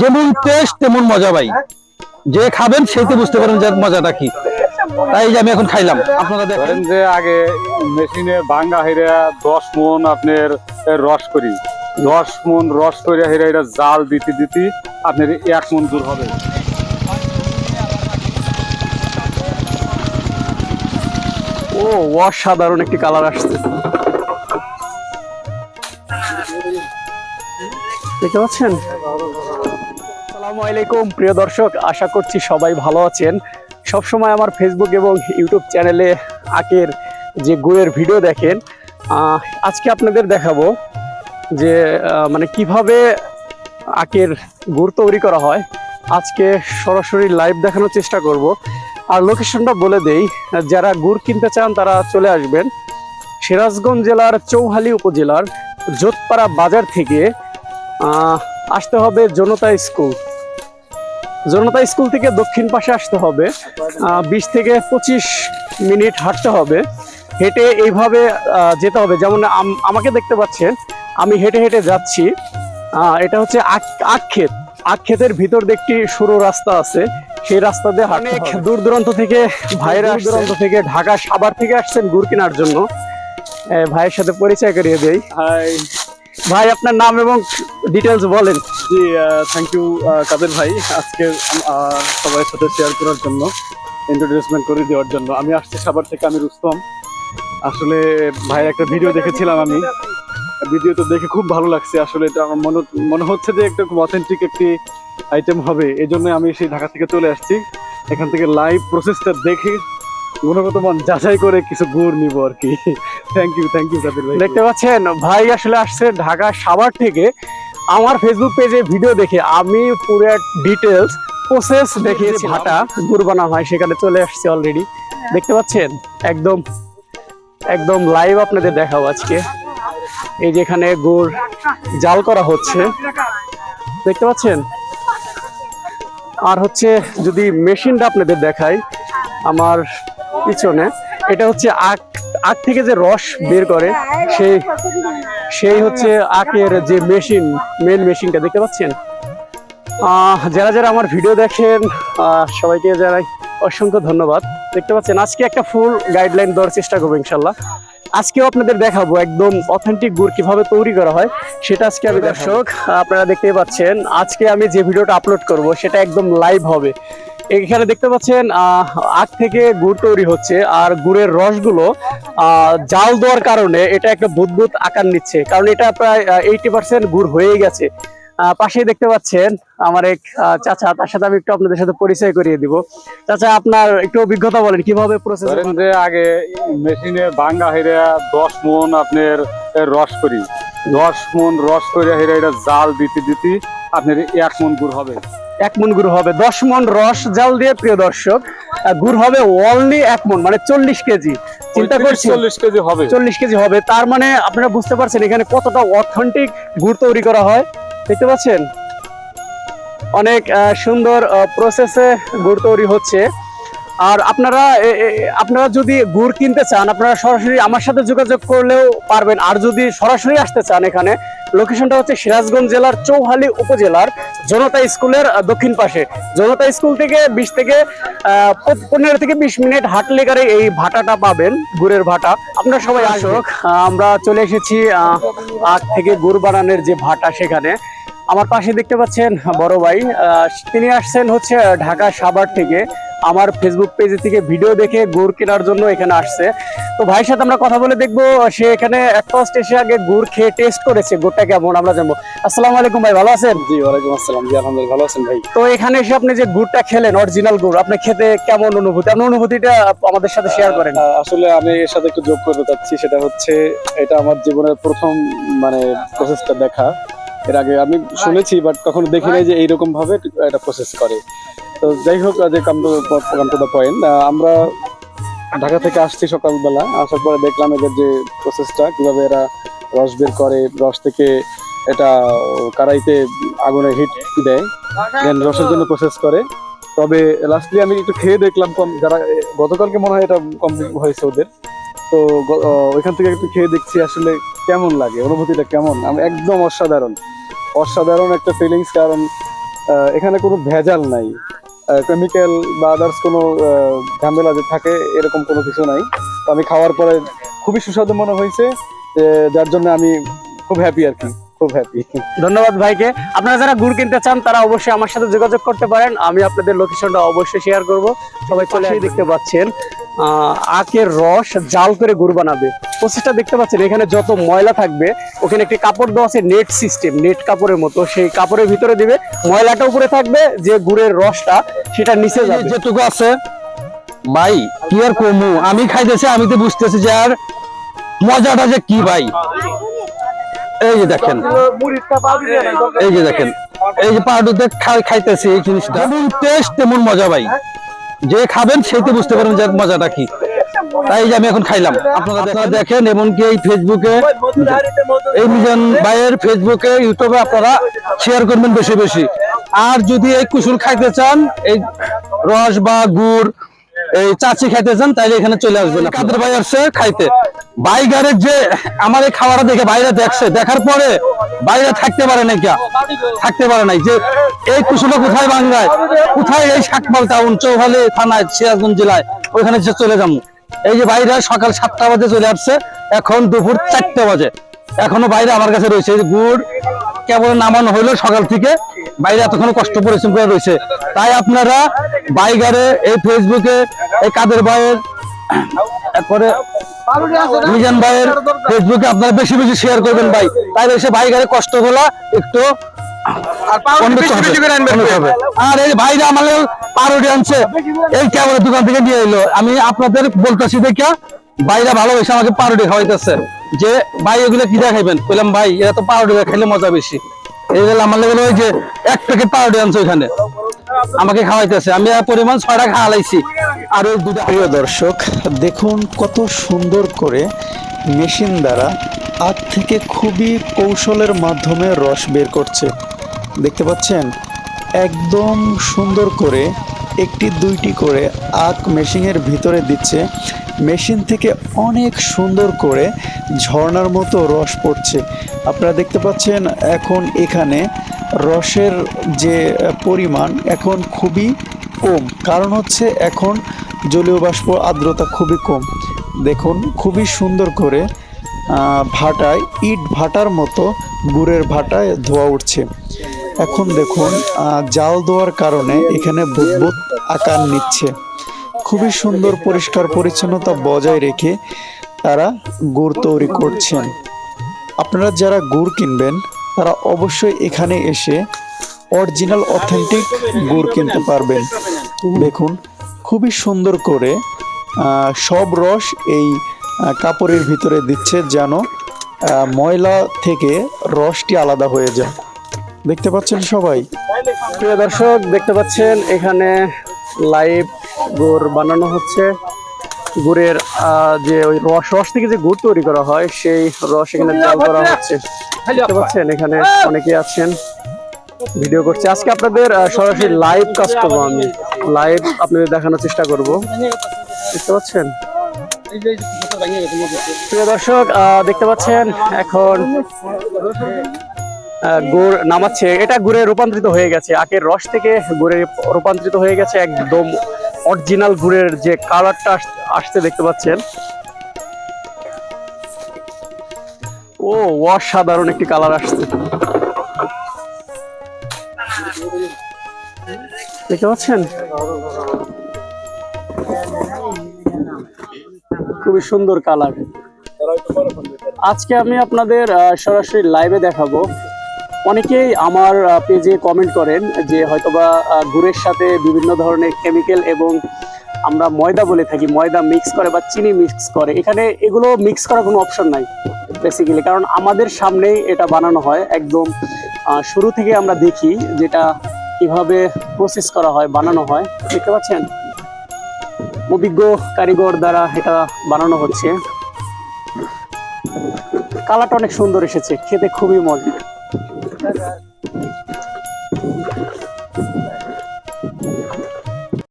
যেমন টেস্ট তেমন মজা ভাই। যে খাবেন সেই তো বুঝতে পারেন যে মজাটা কি। তাই যে আমি এখন খাইলাম। আপনারা দেখেন। যে আগে মেশিনে ভাঙ্গা হেরা দশ মন আপনার রস করি। দশ মন রস করে হেরা এটা জাল দিতে দিতে আপনার এক মন দূর হবে। ও অসাধারণ একটি কালার আসছে। দেখতে পাচ্ছেন? আসসালামু আলাইকুম। প্রিয় দর্শক, আশা করছি সবাই ভালো আছেন। সবসময় আমার ফেসবুক এবং ইউটিউব চ্যানেলে আখের যে গুড়ের ভিডিও দেখেন আজকে আপনাদের দেখাবো যে মানে কীভাবে আখের গুড় তৈরি করা হয়। আজকে সরাসরি লাইভ দেখানোর চেষ্টা করব। আর লোকেশনটা বলে দেই, যারা গুড় কিনতে চান তারা চলে আসবেন। সিরাজগঞ্জ জেলার চৌহালি উপজেলার যোধপাড়া বাজার থেকে আসতে হবে জনতা স্কুল। জনতা স্কুল থেকে দক্ষিণ পাশে আসতে হবে। বিশ থেকে পঁচিশ মিনিট হাঁটতে হবে। হেঁটে এইভাবে যেতে হবে। যেমন আম- আমাকে দেখতে পাচ্ছেন আমি হেঁটে হেঁটে যাচ্ছি। এটা হচ্ছে আখ আখ ক্ষেত আখ ক্ষেতের ভিতর দিয়ে একটি সরু রাস্তা আছে। সেই রাস্তা দিয়ে অনেক দূর দূরান্ত থেকে ভাইরা দূর দূরান্ত থেকে ঢাকা সাভার থেকে আসছেন গুড় কেনার জন্য। ভাইয়ের সাথে পরিচয় করিয়ে দেই। হাই। ভাই, আপনার নাম এবং ডিটেলস বলেন। জি থ্যাংক ইউ কাদের ভাই, আজকে সবার সাথে শেয়ার করার জন্য ইন্ট্রোডিউসমেন্ট করে দেওয়ার জন্য। আমি আসছি সাভার থেকে, আমি রুস্তম। আসলে, ভাইয়ের একটা ভিডিও দেখেছিলাম আমি। ভিডিও তো দেখে খুব ভালো লাগছে। আসলে এটা আমার মনে মনে হচ্ছে যে একটা খুব অথেন্টিক একটি আইটেম হবে। এই জন্য আমি সেই ঢাকা থেকে চলে আসছি। এখান থেকে লাইভ প্রসেসটা দেখে গুণগত মান যাচাই করে কিছু গুড় নিব আর কি। থ্যাংক ইউ থ্যাংক ইউ ভাই. দেখতে পাচ্ছেন ভাই আসলে আসছে ঢাকা সাভার থেকে। আমার ফেসবুক পেজে ভিডিও দেখে আমি পুরো ডিটেলস প্রসেস দেখিয়েছি ভাটা গুড় বানানো হয় সেখানে চলে আসছে অলরেডি দেখতে পাচ্ছেন একদম একদম লাইভ আপনাদের দেখাবো আজকে। এই যেখানে গুড় জাল করা হচ্ছে। দেখতে পাচ্ছেন? আর হচ্ছে যদি মেশিনটা আপনাদের দেখাই আমার পিছনে এটা হচ্ছে আখ আখ থেকে যে রস বের করে সেই সেই হচ্ছে আখের যে মেশিন মেন মেশিনটা দেখতে পাচ্ছেন? যারা যারা আমার ভিডিও দেখেন সবাইকে জানাই অসংখ্য ধন্যবাদ। দেখতে পাচ্ছেন আজকে একটা ফুল গাইডলাইন দেওয়ার চেষ্টা করব ইনশাল্লাহ। আজকেও আপনাদের দেখাবো একদম অথেন্টিক গুড় কীভাবে তৈরি করা হয় সেটা আজকে আমি দর্শক আপনারা দেখতেই পাচ্ছেন আজকে আমি যে ভিডিওটা আপলোড করব সেটা একদম লাইভ হবে। এখানে দেখতে পাচ্ছেন আহ, আখ থেকে গুড় তৈরি হচ্ছে আর গুড়ের রসগুলো আহ, জাল দেওয়ার কারণে এটা একটা বুদবুদ আকার নিচ্ছে কারণ এটা প্রায় এইটি পার্সেন্ট গুড় হয়ে গেছে। পাশেই দেখতে পাচ্ছেন আমার এক চাচা তার সাথে আমি একটু আপনাদের সাথে পরিচয় করিয়ে দিব। চাচা আপনার একটু অভিজ্ঞতা বলেন কীভাবে প্রসেস যে আগে মেশিনে ভাঙ্গা হেরা দশ মন আপনার রস করি। দশ মন রস করে হেরা এটা জাল দিতে দিতে আপনার এক মন গুড় হবে। এক মন গুড় হবে দশ মন রস জাল দিয়ে প্রিয় দর্শক গুড় হবে অনলি এক মন মানে চল্লিশ কেজি। চিন্তা করছি চল্লিশ কেজি হবে। চল্লিশ কেজি হবে তার মানে আপনারা বুঝতে পারছেন এখানে কতটা অথেন্টিক গুড় তৈরি করা হয়। দেখতে পাচ্ছেন? অনেক সুন্দর প্রসেসে গুড় তৈরি হচ্ছে। আর আপনারা আপনারা যদি গুড় কিনতে চান আপনারা সরাসরি আমার সাথে যোগাযোগ করলেও পারবেন। আর যদি সরাসরি আসতে চান এখানে লোকেশনটা হচ্ছে সিরাজগঞ্জ জেলার চৌহালি উপজেলার জনতা স্কুলের দক্ষিণ পাশে। জনতা স্কুল থেকে বিশ থেকে আহ, পনেরো থেকে বিশ মিনিট হাঁটলে গাড়ি এই ভাটাটা পাবেন গুড়ের ভাটা। আপনারা সবাই আসুক। আমরা চলে এসেছি আহ, আখ থেকে গুড় বানানোর যে ভাটা সেখানে। আমার পাশে দেখতে পাচ্ছেন বড় ভাই আহ, তিনি আসছেন হচ্ছে ঢাকা সাভার থেকে। আমার ফেসবুক পেজ থেকে ভিডিও দেখে গুড় কেনার জন্য এখানে আসছে। তো ভাইয়ের সাথে আমরা কথা বলে দেখব সে এখানে ফার্স্ট এসে আগে গুড় খেয়ে টেস্ট করেছে গুড়টা কেমন আমরা জানব। আসসালামু আলাইকুম ভাই ভালো আছেন? জি ওয়ালাইকুম আসসালাম। জি আলহামদুলিল্লাহ ভালো আছেন ভাই। তো এখানে এসে আপনি যে গুড়টা খেলেন অরিজিনাল গুড় আপনি খেতে কেমন অনুভূতি? আপনার অনুভূতিটা আমাদের সাথে শেয়ার করেন। আসলে আমি এর সাথে একটু যোগ করতে চাচ্ছি সেটা হচ্ছে এটা আমার জীবনের প্রথম মানে প্রসেসটা দেখা। এর আগে আমি শুনেছি বাট কখনো দেখি নাই যে এইরকম ভাবে এটা প্রসেস করে। তো যাই হোক যে come to come to point আমরা ঢাকা থেকে আসছি সকালবেলা। আসার পরে দেখলাম এদের যে প্রসেসটা কীভাবে এরা রস বের করে, রস থেকে এটা কারাইতে আগুনে হিট দেয় দেন রসের জন্য প্রসেস করে। তবে লাস্টলি আমি একটু খেয়ে দেখলাম কম যারা গতকালকে মনে হয় এটা কমপ্লিট হয়েছে ওদের। তো ওইখান থেকে একটু খেয়ে দেখছি আসলে কেমন লাগে, অনুভূতিটা কেমন। আমি একদম অসাধারণ। অসাধারণ একটা ফিলিংস কারণ এখানে কোনো ভেজাল নাই। কেমিক্যাল বা আদার্স কোনো ঝামেলা যে থাকে এরকম কোনো কিছু নাই। তো আমি খাওয়ার পরে খুবই সুস্বাদু মনে হয়েছে যার জন্য আমি খুব হ্যাপি আর কি খুব হ্যাপি ধন্যবাদ ভাইকে। আপনারা যারা গুড় কিনতে চান তারা অবশ্যই আমার সাথে যোগাযোগ করতে পারেন। আমি আপনাদের লোকেশনটা অবশ্যই শেয়ার করব। সবাই চলে দেখতে পাচ্ছেন। আখের রস জাল করে গুড় বানাবে। প্রসেসটা দেখতে পাচ্ছেন এখানে যত ময়লা থাকবে ওখানে একটি কাপড় দেওয়া আছে নেট সিস্টেম নেট কাপড়ের মতো। সেই কাপড়ের ভিতরে দিবে ময়লাটা উপরে থাকবে যে গুড়ের রসটা সেটা নিচে যাবে। যেটুকু আছে ভাই কি আর কমু? আমি খাইতেছি আমি তো বুঝতেছি যে আর মজাটা যে কি ভাই? এই যে দেখেন এই যে দেখেন এই যে পাহাড়ুতে খাইতেছি এই জিনিসটা। যেমন টেস্ট তেমন মজা ভাই। যে খাবেন সেই তো বুঝতে পারবেন যে মজাটা কি। তাই যে আমি এখন খাইলাম। আপনারা আপনারা দেখেন এমনকি এই ফেসবুকে এই মিজান ভাইয়ের ফেসবুকে ইউটিউবে আপনারা শেয়ার করবেন বেশি বেশি। আর যদি এই কুসুল খাইতে চান এই রস বা গুড় এই চাচি খাইতে চান তাহলে এখানে চলে আসবেন কাদের ভাই আসছে? খাইতে। বাইগারের যে আমার এই খাওয়াটা দেখে বাইরে দেখছে দেখার পরে বাইরে থাকতে পারে নাই কে? থাকতে পারে নাই। যে এই কুসুলটা কোথায় বাংলায়? কোথায় এই শাকমাল টাউন চৌহালি থানায়, সিরাজগঞ্জ জেলায়? ওইখানে যে চলে যাব। এই যে বাইরে সকাল সাতটা বাজে চলে আসছে, এখন দুপুর চারটে বাজে। এখনও বাইরে আমার কাছে রয়েছে। গুড় কেবল নামানো হইল সকাল থেকে, বাইরে এতক্ষণ কষ্ট পরিশ্রম করে রয়েছে। তাই আপনারা বাইগারে এই ফেসবুকে এই কাদের ভাইয়ের তারপরে মিজান ভাইয়ের ফেসবুকে আপনারা বেশি বেশি শেয়ার করবেন ভাই। তাই এসে বাইগারে কষ্টগুলা একটু অনুভূত হবে, অনুভূত হবে। আর এই ভাইরা আমাদের পারোডি আনছে এই কেবল দোকান থেকে নিয়ে এলো। আমি আপনাদের বলতেছি দেখে ভাইরা ভালোবেসে আমাকে পারোডি খাওয়াইতেছে। যে ভাই এগুলো কি দেখাইবেন? বললাম ভাই এরা তো পারোডি খেলে মজা বেশি। এই গেলে আমার লেগে ওই যে এক প্যাকেট পাউডার আনছে ওইখানে। আমাকে খাওয়াইতেছে। আমি পরিমাণ ছয়টা খাওয়ালাইছি আর ওই দুটো প্রিয় দর্শক, দেখুন কত সুন্দর করে মেশিন দ্বারা আখ থেকে খুবই কৌশলের মাধ্যমে রস বের করছে। দেখতে পাচ্ছেন? একদম সুন্দর করে একটি দুইটি করে আখ মেশিনের ভিতরে দিচ্ছে। মেশিন থেকে অনেক সুন্দর করে ঝর্ণার মতো রস পড়ছে। আপনারা দেখতে পাচ্ছেন এখন এখানে রসের যে পরিমাণ এখন খুবই কম। কারণ হচ্ছে এখন জলীয় বাষ্প আর্দ্রতা খুবই কম। দেখুন, খুবই সুন্দর করে ভাটায়, ইট ভাটার মতো গুড়ের ভাটায় ধোয়া উঠছে। এখন দেখুন জাল দেওয়ার কারণে এখানে বুদবুদ আকার নিচ্ছে। খুবই সুন্দর পরিষ্কার পরিচ্ছন্নতা বজায় রেখে তারা গুড় তৈরি করছেন। আপনারা যারা গুড় কিনবেন, তারা অবশ্যই এখানে এসে অরিজিনাল, অথেন্টিক গুড় কিনতে পারবেন। দেখুন, খুবই সুন্দর করে সব রস এই কাপড়ের ভিতরে দিচ্ছে যেন ময়লা থেকে রসটি আলাদা হয়ে যায়। দেখতে পাচ্ছেন সবাই? প্রিয় দর্শক, দেখতে পাচ্ছেন, এখানে লাইভ গুড় বানানো হচ্ছে। গুড়ের যে ওই রস রস থেকে যে গুড় তৈরি করা হয়, সেই রস এখানে জাল করা হচ্ছে। দেখতে পাচ্ছেন, এখানে অনেকে আছেন। ভিডিও করছে। আজকে আপনাদের সরাসরি লাইভ কাজ করব আমি। লাইভ আপনাদের দেখানোর চেষ্টা করব। দেখতে পাচ্ছেন? প্রিয় দর্শক দেখতে পাচ্ছেন এখন গুড় নামাচ্ছে। এটা গুড়ে রূপান্তরিত হয়ে গেছে। আখের রস থেকে গুড়ে রূপান্তরিত হয়ে গেছে একদম অরিজিনাল গুড়ের যে কালারটা আসতে দেখতে পাচ্ছেন। ও, অসাধারণ একটি কালার আসছে। দেখতে পাচ্ছেন? খুবই সুন্দর কালার। আজকে আমি আপনাদের সরাসরি লাইভে দেখাবো। অনেকেই আমার পেজে কমেন্ট করেন যে হয়তোবা গুড়ের সাথে বিভিন্ন ধরনের কেমিক্যাল এবং আমরা ময়দা বলে থাকি, ময়দা মিক্স করে বা চিনি মিক্স করে। এখানে এগুলো মিক্স করার কোনো অপশন নাই বেসিক্যালি কারণ আমাদের সামনেই এটা বানানো হয়। একদম শুরু থেকে আমরা দেখি যেটা কীভাবে প্রসেস করা হয়, বানানো হয়, দেখতে পাচ্ছেন? অভিজ্ঞ কারিগর দ্বারা এটা বানানো হচ্ছে। কালারটা অনেক সুন্দর এসেছে, খেতে খুবই মজা